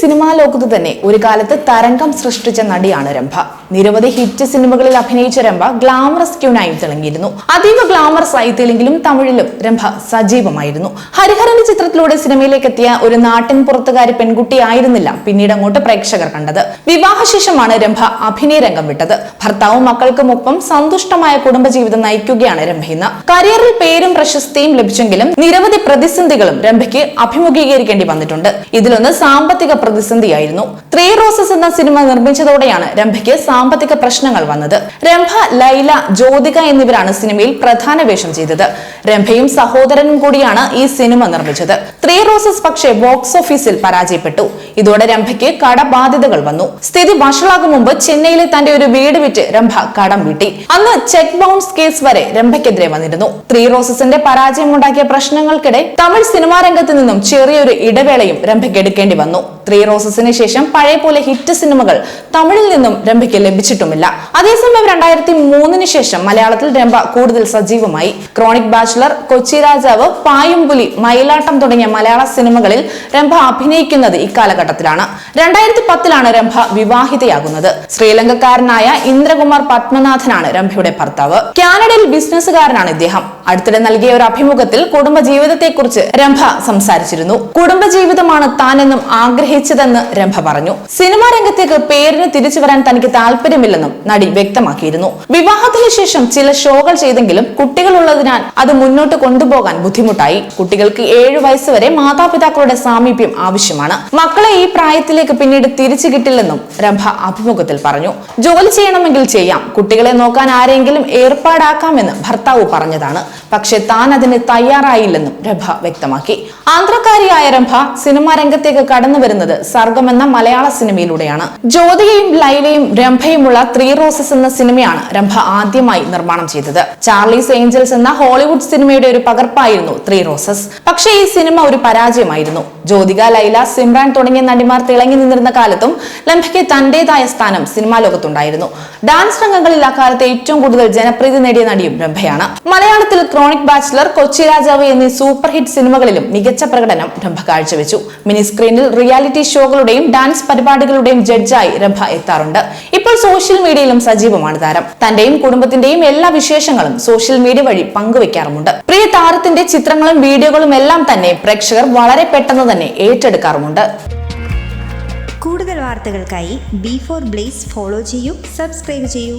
Cinema ലോകത്ത് തന്നെ ഒരു കാലത്ത് തരംഗം സൃഷ്ടിച്ച നടിയാണ് രംഭ. നിരവധി ഹിറ്റ് സിനിമകളിൽ അഭിനയിച്ച രംഭ ഗ്ലാമറസ് ക്യൂനായി തിളങ്ങിയിരുന്നു. അതീവ ഗ്ലാമറസ് ആയി തെലുങ്കിലും തമിഴിലും രംഭ സജീവമായിരുന്നു. ഹരിഹരന്റെ ചിത്രത്തിലൂടെ സിനിമയിലേക്ക് എത്തിയ ഒരു നാട്ടിൻ പുറത്തുകാരി പെൺകുട്ടിയായിരുന്നില്ല പിന്നീട് അങ്ങോട്ട് പ്രേക്ഷകർ കണ്ടത്. വിവാഹശേഷമാണ് രംഭ അഭിനയ രംഗം വിട്ടത്. ഭർത്താവും മക്കൾക്കുമൊപ്പം സന്തുഷ്ടമായ കുടുംബജീവിതം നയിക്കുകയാണ് രംഭ ഇന്ന്. കരിയറിൽ പേരും പ്രശസ്തിയും ലഭിച്ചെങ്കിലും നിരവധി പ്രതിസന്ധികളും രംഭയ്ക്ക് അഭിമുഖീകരിക്കേണ്ടി വന്നിട്ടുണ്ട്. ഇതിലൊന്ന് സാമ്പത്തിക പ്രതിസന്ധിയായിരുന്നു. ത്രീ റോസസ് എന്ന സിനിമ നിർമ്മിച്ചതോടെയാണ് രംഭയ്ക്ക് സാമ്പത്തിക പ്രശ്നങ്ങൾ വന്നത്. രംഭ ലൈല ജ്യോതിക എന്നിവരാണ് സിനിമയിൽ പ്രധാന വേഷം ചെയ്തത്. രംഭയും സഹോദരനും കൂടിയാണ് ഈ സിനിമ നിർമ്മിച്ചത്. ത്രീ റോസസ് പക്ഷേ ബോക്സ് ഓഫീസിൽ പരാജയപ്പെട്ടു. ഇതോടെ രംഭയ്ക്ക് കടബാധ്യതകൾ വന്നു. സ്ഥിതി വഷളാകും മുമ്പ് ചെന്നൈയിലെ തന്റെ ഒരു വീട് വിറ്റ് രംഭ കടം വീട്ടി. അന്ന് ചെക്ക് ബൗൺസ് കേസ് വരെ രംഭയ്ക്കെതിരെ വന്നിരുന്നു. ത്രീ റോസസിന്റെ പരാജയമുണ്ടാക്കിയ പ്രശ്നങ്ങൾക്കിടെ തമിഴ് സിനിമാ രംഗത്ത് നിന്നും ചെറിയൊരു ഇടവേളയും രംഭയ്ക്ക് എടുക്കേണ്ടി വന്നു. ത്രീ റോസസിന് ശേഷം പഴയ പോലെ ഹിറ്റ് സിനിമകൾ തമിഴിൽ നിന്നും രംഭയ്ക്ക് ലഭിച്ചിട്ടുമില്ല. അതേസമയം രണ്ടായിരത്തി മൂന്നിന് ശേഷം മലയാളത്തിൽ രംഭ കൂടുതൽ സജീവമായി. ക്രോണിക് ബാച്ചിലർ കൊച്ചി രാജാവ് പായുംപുലി മയിലാട്ടം തുടങ്ങിയ മലയാള സിനിമകളിൽ രംഭ അഭിനയിക്കുന്നത് ഇക്കാലഘട്ടത്തിലാണ്. രണ്ടായിരത്തി പത്തിലാണ് രംഭ വിവാഹിതയാകുന്നത്. ശ്രീലങ്കക്കാരനായ ഇന്ദ്രകുമാർ പത്മനാഥനാണ് രംഭയുടെ ഭർത്താവ്. കാനഡയിൽ ബിസിനസ്സുകാരനാണ് ഇദ്ദേഹം. അടുത്തിടെ നൽകിയ ഒരു അഭിമുഖത്തിൽ കുടുംബ ജീവിതത്തെക്കുറിച്ച് രംഭ സംസാരിച്ചിരുന്നു. കുടുംബ ജീവിതമാണ് താനെന്നും ആഗ്രഹിച്ചതെന്ന് രംഭ പറഞ്ഞു. സിനിമാ രംഗത്തേക്ക് പേരിന് തിരിച്ചു വരാൻ തനിക്ക് താല്പര്യമില്ലെന്നും നടി വ്യക്തമാക്കിയിരുന്നു. വിവാഹത്തിന് ശേഷം ചില ഷോകൾ ചെയ്തെങ്കിലും കുട്ടികളുള്ളതിനാൽ അത് മുന്നോട്ട് കൊണ്ടുപോകാൻ ബുദ്ധിമുട്ടായി. കുട്ടികൾക്ക് ഏഴു വയസ്സ് വരെ മാതാപിതാക്കളുടെ സാമീപ്യം ആവശ്യമാണ്. മക്കളെ ഈ പ്രായത്തിലേക്ക് പിന്നീട് തിരിച്ചു കിട്ടില്ലെന്നും രംഭ അഭിമുഖത്തിൽ പറഞ്ഞു. ജോലി ചെയ്യണമെങ്കിൽ ചെയ്യാം. കുട്ടികളെ നോക്കാൻ ആരെങ്കിലും ഏർപ്പാടാക്കാമെന്ന് ഭർത്താവ് പറഞ്ഞതാണ്. പക്ഷെ താൻ അതിന് തയ്യാറായില്ലെന്നും രഭ വ്യക്തമാക്കി. ആന്ധ്രക്കാരിയായ രംഭ സിനിമാ രംഗത്തേക്ക് കടന്നു വരുന്നത് സർഗം എന്ന മലയാള സിനിമയിലൂടെയാണ്. ജ്യോതികയും ലൈലയും രംഭയുമുള്ള ത്രീ റോസസ് എന്ന സിനിമയാണ് രംഭ ആദ്യമായി നിർമ്മാണം ചെയ്തത്. ചാർലീസ് ഏഞ്ചൽസ് എന്ന ഹോളിവുഡ് സിനിമയുടെ ഒരു പകർപ്പായിരുന്നു ത്രീ റോസസ്. പക്ഷേ ഈ സിനിമ ഒരു പരാജയമായിരുന്നു. ജ്യോതിക ലൈല സിമ്രാൻ തുടങ്ങിയ നടിമാർ തിളങ്ങി നിന്നിരുന്ന കാലത്തും ലംഭയ്ക്ക് തന്റേതായ സ്ഥാനം സിനിമാ ലോകത്തുണ്ടായിരുന്നു. ഡാൻസ് രംഗങ്ങളിൽ അക്കാലത്ത് ഏറ്റവും കൂടുതൽ ജനപ്രീതി നേടിയ നടിയും രംഭയാണ്. മലയാളത്തിൽ ക്രോണിക് ബാച്ചിലർ കൊച്ചി രാജാവ് എന്നീ സൂപ്പർ ഹിറ്റ് സിനിമകളിലും മികച്ച പ്രകടനം രംഭ കാഴ്ചവെച്ചു. മിനി സ്ക്രീനിൽ റിയാലിറ്റി ഷോകളുടെയും ഡാൻസ് പരിപാടികളുടെയും ജഡ്ജായി രംഭ എത്താറുണ്ട്. ഇപ്പോൾ സോഷ്യൽ മീഡിയയിലും സജീവമാണ് താരം. തന്റെയും കുടുംബത്തിന്റെയും എല്ലാ വിശേഷങ്ങളും സോഷ്യൽ മീഡിയ വഴി പങ്കുവെക്കാറുമുണ്ട്. പ്രിയ താരത്തിന്റെ ചിത്രങ്ങളും വീഡിയോകളും എല്ലാം തന്നെ പ്രേക്ഷകർ വളരെ പെട്ടെന്ന് തന്നെ ഏറ്റെടുക്കാറുമുണ്ട്. കൂടുതൽ വാർത്തകൾക്കായി ബി ഫോർ ബ്ലേസ് ഫോളോ ചെയ്യൂ സബ്സ്ക്രൈബ് ചെയ്യൂ.